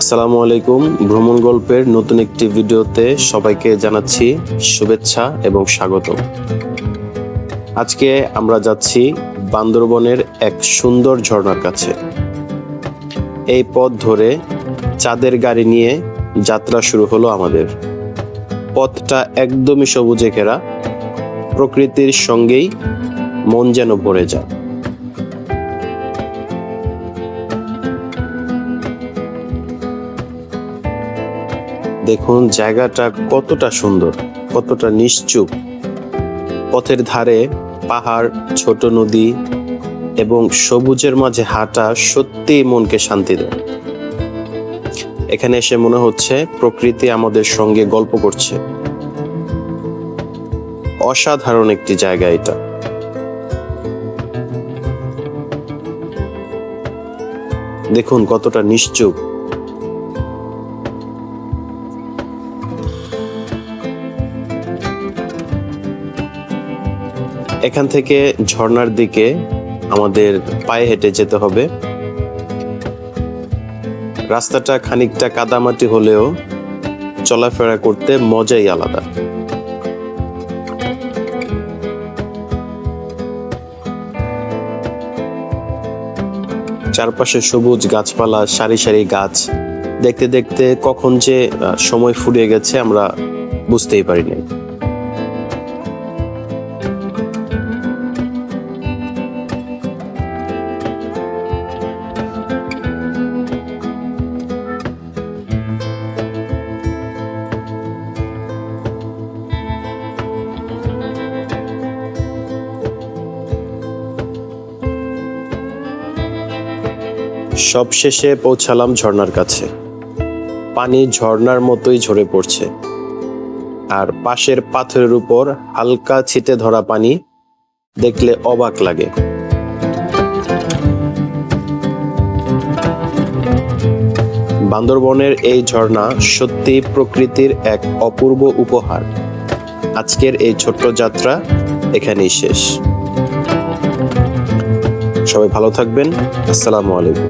আসসালামু আলাইকুম। ভ্রমণ গল্পের নতুন একটি ভিডিওতে সবাইকে জানাচ্ছি শুভেচ্ছা এবং স্বাগত। আজকে আমরা যাচ্ছি বান্দরবনের এক সুন্দর ঝর্ণার কাছে। এই পথ ধরে চাঁদের গাড়ি নিয়ে যাত্রা শুরু হলো আমাদের। পথটা একদমই সবুজে ঘেরা। প্রকৃতির সঙ্গেই মন যেন ভরে যায়। দেখুন জায়গাটা কতটা সুন্দর, কতটা নিশ্চুপ। পথের ধারে পাহাড়, ছোট নদী এবং সবুজের মাঝে হাঁটা সত্যি মনকে শান্তি দেয়। এখানে এসে মনে হচ্ছে প্রকৃতি আমাদের সঙ্গে গল্প করছে। অসাধারণ একটি জায়গা এটা। দেখুন কতটা নিশ্চুপ। এখান থেকে ঝর্ণার দিকে আমাদের পায়ে হেঁটে যেতে হবে। রাস্তাটা খানিকটা কাদামাটি হলেও চলাফেরা করতে মজাই আলাদা। চারপাশে সবুজ গাছপালা, সারি সারি গাছ। দেখতে দেখতে কখন যে সময় ফুরিয়ে গেছে আমরা বুঝতেই পারিনি। সবশেষে পৌঁছালাম ঝর্ণার কাছে। পানি ঝর্ণার মতোই ঝরে পড়ছে। আর পাশের পাথরের উপর হালকা ছিটে ধরা পানি দেখলে অবাক লাগে। বান্দরবনের এই ঝর্ণা সত্যি প্রকৃতির এক অপূর্ব উপহার। আজকের এই ছোট্ট যাত্রা এখানেই শেষ। সবাই ভালো থাকবেন। আসসালামু আলাইকুম।